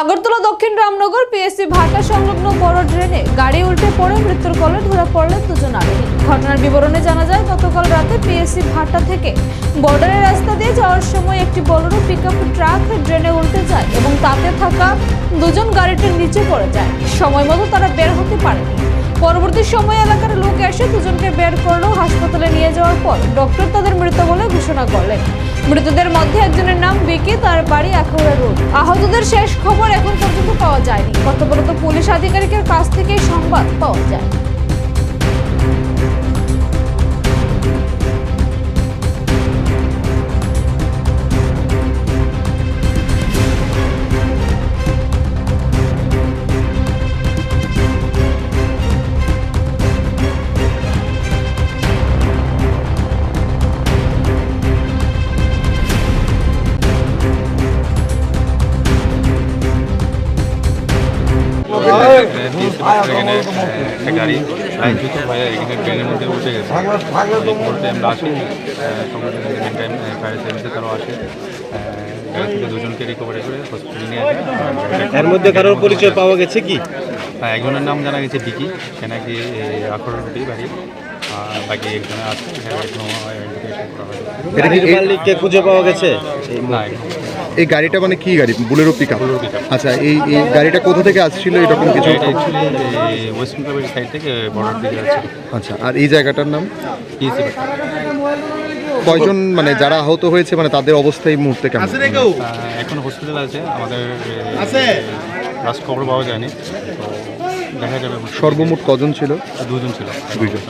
আগরতলা দক্ষিণ রামনগর, পিএসসি ভাটা সংলগ্ন বড় ড্রেনে গাড়ি উল্টে পড়ে, মৃত্যুর কোলে ধরা পড়লেন দুজন আরোহী ঘটনার বিবরণে জানা যায়, গতকাল রাতে পিএসসি ভাটা থেকে বর্ডারের রাস্তা দিয়ে যাওয়ার সময় একটি বড় পিকআপ ট্রাক ড্রেনে উল্টে যায় এবং তাতে থাকা দুজন গাড়িটির নিচে পড়ে যায়। সময় মতো তারা বের হতে পারেনি। পরবর্তী সময় এলাকার লোক এসে দুজনকে বের করলেও হাসপাতালে নিয়ে যাওয়ার পর। ডক্টর তাদের মৃত বলে ঘোষণা করলেন। মৃতদের মধ্যে একজনের নাম বিকি, তার বাড়ি আখাউড়া রোড। আহতদের শেষ খবর এখন পর্যন্ত পাওয়া যায়নি। কর্তব্যরত পুলিশ আধিকারিকের কাছ থেকে সংবাদ পাওয়া যায়। এখানে একটা গাড়ি লাইনচ্যুত হয়ে এখানে ট্রেনের মধ্যে উঠে গেছে এই মুহূর্তে আমরা আসি সঙ্গে টাইম ফায়ার সার্ভিসে তারাও আসে গাড়ি থেকে দুজনকে রিকভারি করে হসপিটালে নিয়ে আর এর মধ্যে কারোর পরিচয় পাওয়া গেছে কি? হ্যাঁ, একজনের নাম জানা গেছে ডিকি সে নাকি আখর রুটি বাড়ি আর বাকি একজনে আছে এখনও আইডেন্টিফিকেশন করা খুঁজে পাওয়া গেছে? না এই গাড়িটা মানে কি গাড়ি? বুলেরো পিক আচ্ছা এই এই গাড়িটা কোথা থেকে আসছিল? এরকম কিছু? ওয়েস্ট বেঙ্গলের সাইড থেকে বর্ডার দিকে আচ্ছা আর এই জায়গাটার নাম? কয়জন মানে যারা আহত হয়েছে মানে তাদের অবস্থা এই মুহূর্তে কেমন? এখন হসপিটাল আছে আমাদের লাস্ট খবর পাওয়া যায়নি তো দেখা যাবে। সর্বমোট কজন ছিল? দুজন ছিল। দুইজন।